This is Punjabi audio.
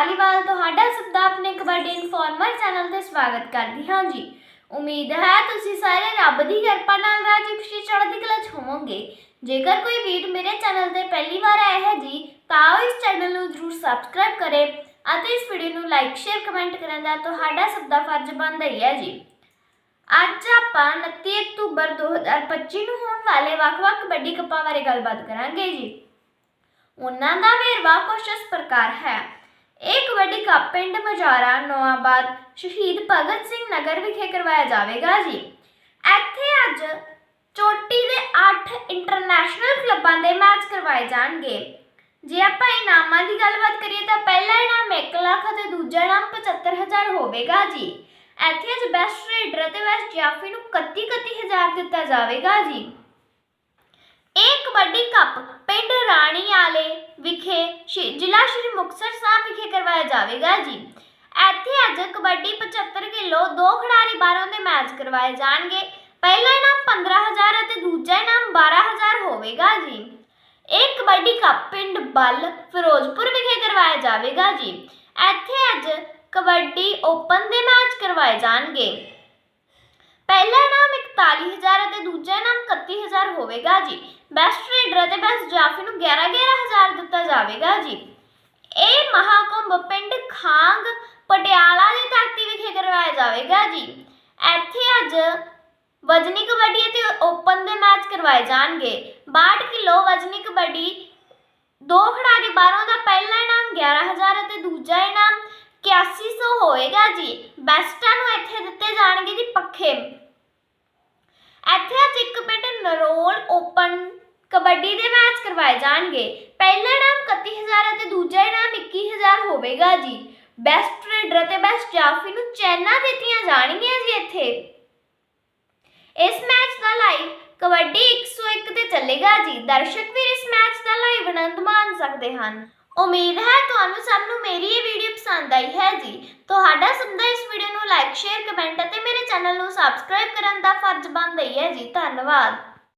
ਧਾਲੀਵਾਲ ਤੁਹਾਡਾ ਸਭ ਦਾ ਆਪਣੇ ਕਬੱਡੀ ਇਨਫੋਰਮਰ ਚੈਨਲ ਤੇ ਸਵਾਗਤ ਕਰਦੀ ਹਾਂ ਜੀ। ਉਮੀਦ ਹੈ ਤੁਸੀਂ ਸਾਰੇ ਰੱਬ ਦੀ ਕਿਰਪਾ ਨਾਲ ਰਾਜੀ ਖੁਸ਼ੀ ਚੜ੍ਹਦੀ ਕਲਾ 'ਚ ਹੋਵੋਗੇ। ਜੇਕਰ ਕੋਈ ਵੀਰ ਮੇਰੇ ਚੈਨਲ ਤੇ ਪਹਿਲੀ ਵਾਰ ਆਇਆ ਹੈ ਜੀ, ਤਾਂ ਇਸ ਚੈਨਲ ਨੂੰ ਜ਼ਰੂਰ ਸਬਸਕ੍ਰਾਈਬ ਕਰੇ ਅਤੇ ਇਸ ਵੀਡੀਓ ਨੂੰ ਲਾਈਕ ਸ਼ੇਅਰ ਕਮੈਂਟ ਕਰਨ ਦਾ ਤੁਹਾਡਾ ਸਭ ਦਾ ਫਰਜ਼ ਬਣਦਾ ਹੀ ਹੈ ਜੀ। ਅੱਜ ਆਪਾਂ 29 ਅਕਤੂਬਰ 2025 ਨੂੰ ਹੋਣ ਵਾਲੇ ਵੱਖ-ਵੱਖ ਕਬੱਡੀ ਕੱਪਾਂ ਬਾਰੇ ਗੱਲਬਾਤ ਕਰਾਂਗੇ ਜੀ। ਉਹਨਾਂ ਦਾ ਵੇਰਵਾ ਕੁਛ ਇਸ ਪ੍ਰਕਾਰ ਹੈ। ਇਹ ਕਬੱਡੀ ਕੱਪ ਪਿੰਡ ਮਜਾਰਾ ਨਵਾਬਾਦ ਸ਼ਹੀਦ ਭਗਤ ਸਿੰਘ ਨਗਰ ਵਿਖੇ ਕਰਵਾਇਆ ਜਾਵੇਗਾ ਜੀ। ਇੱਥੇ ਅੱਜ ਚੋਟੀ ਦੇ 8 ਇੰਟਰਨੈਸ਼ਨਲ ਕਲੱਬਾਂ ਦੇ ਮੈਚ ਕਰਵਾਏ ਜਾਣਗੇ। ਜੇ ਆਪਾਂ ਇਨਾਮਾਂ ਦੀ ਗੱਲਬਾਤ ਕਰੀਏ ਤਾਂ ਪਹਿਲਾ ਇਨਾਮ 1 ਲੱਖ ਅਤੇ ਦੂਜਾ ਇਨਾਮ 75000 ਹੋਵੇਗਾ ਜੀ। ਇੱਥੇ ਅੱਜ ਬੈਸਟ ਰੇਡਰ ਅਤੇ ਬੈਸਟ ਜਾਫੀ ਨੂੰ 31 31000 ਦਿੱਤਾ ਜਾਵੇਗਾ ਜੀ। ਇਹ ਕਬੱਡੀ ਕੱਪ ਪਿੰਡ ਰਾਣੀ ਆਲੇ ਵਿਖੇ ਸ਼੍ਰੀ- ਜ਼ਿਲ੍ਹਾ ਸ਼੍ਰੀ ਮੁਕਤਸਰ ਸਾਹਿਬ ਵਿਖੇ ਕਰਵਾਇਆ ਜਾਵੇਗਾ ਜੀ। ਇੱਥੇ ਅੱਜ ਕਬੱਡੀ 75 ਕਿਲੋ ਦੋ ਖਿਡਾਰੀ ਬਾਹਰੋਂ ਦੇ ਮੈਚ ਕਰਵਾਏ ਜਾਣਗੇ। ਪਹਿਲਾ ਇਨਾਮ 15000 ਅਤੇ ਦੂਜਾ ਇਨਾਮ 12000 ਹੋਵੇਗਾ ਜੀ। ਇਹ ਕਬੱਡੀ ਕੱਪ ਪਿੰਡ ਬੱਲ ਫਿਰੋਜ਼ਪੁਰ ਵਿਖੇ ਕਰਵਾਇਆ ਜਾਵੇਗਾ ਜੀ। ਇੱਥੇ ਅੱਜ ਕਬੱਡੀ ਓਪਨ ਦੇ ਮੈਚ ਕਰਵਾਏ ਜਾਣਗੇ। ਪਹਿਲਾ ਇਨਾਮ 41000 ਅਤੇ ਦੂਜਾ ਇਨਾਮ 31000 ਹੋਵੇਗਾ ਜੀ। ਬੈਸਟ ਰੇਡਰ ਅਤੇ ਬੈਸਟ ਜਾਫੀ ਨੂੰ 11 11000 ਦਿੱਤਾ ਜਾਵੇਗਾ ਜੀ। ਇਹ ਮਹਾਕੁੰਭ ਪਿੰਡ ਖਾਂਗ ਪਟਿਆਲਾ ਦੀ ਧਰਤੀ ਵਿਖੇ ਕਰਵਾਇਆ ਜਾਵੇਗਾ ਜੀ। ਇੱਥੇ ਅੱਜ ਵਜਨੀ ਕਬੱਡੀ ਅਤੇ ਓਪਨ ਦੇ ਮੈਚ ਕਰਵਾਏ ਜਾਣਗੇ। 62 ਕਿਲੋ ਵਜਨੀ ਕਬੱਡੀ, ਦੋ ਖਿਡਾਰੀ ਬਾਹਰੋਂ ਦਾ ਪਹਿਲਾ ਇਨਾਮ 11000 ਅਤੇ ਦੂਜਾ ਇਨਾਮ 8100 ਹੋਏਗਾ ਜੀ। ਬੈਸਟਾਂ ਨੂੰ ਇੱਥੇ ਦਿੱਤੇ ਜਾਣਗੇ ਜੀ ਪੱਖੇ। ਇੱਥੇ ਅੱਜ ਇੱਕ ਪਿੰਡ ਨਰੋਲ ਓਪਨ ਕਬੱਡੀ ਦੇ ਮੈਚ ਕਰਵਾਏ ਜਾਣਗੇ। ਪਹਿਲਾ ਇਨਾਮ 31000 ਅਤੇ ਦੂਜਾ ਇਨਾਮ 21000 ਹੋਵੇਗਾ ਜੀ। ਬੈਸਟ ਰੇਡਰ ਅਤੇ ਬੈਸਟ ਜਾਫੀ ਨੂੰ ਚੈਨਾਂ ਦਿੱਤੀਆਂ ਜਾਣਗੀਆਂ ਜੀ ਇੱਥੇ। ਇਸ ਮੈਚ ਦਾ ਲਾਈਵ ਕਬੱਡੀ 101 ਤੇ ਚੱਲੇਗਾ ਜੀ। ਦਰਸ਼ਕ ਵੀ ਇਸ ਮੈਚ ਦਾ ਲਾਈਵ ਆਨੰਦ ਮਾਣ ਸਕਦੇ ਹਨ। ਉਮੀਦ ਹੈ ਤੁਹਾਨੂੰ ਸਭ ਨੂੰ ਮੇਰੀ ਇਹ ਵੀਡੀਓ ਪਸੰਦ ਆਈ ਹੈ ਜੀ। ਤੁਹਾਡਾ ਸਭ ਦਾ ਇਸ ਵੀਡੀਓ ਨੂੰ ਲਾਈਕ ਸ਼ੇਅਰ ਕਮੈਂਟ ਅਤੇ ਮੇਰੇ ਚੈਨਲ ਨੂੰ ਸਬਸਕ੍ਰਾਈਬ ਕਰਨ ਦਾ ਫਰਜ਼ ਬਣਦਾ ਹੀ ਹੈ ਜੀ। ਧੰਨਵਾਦ।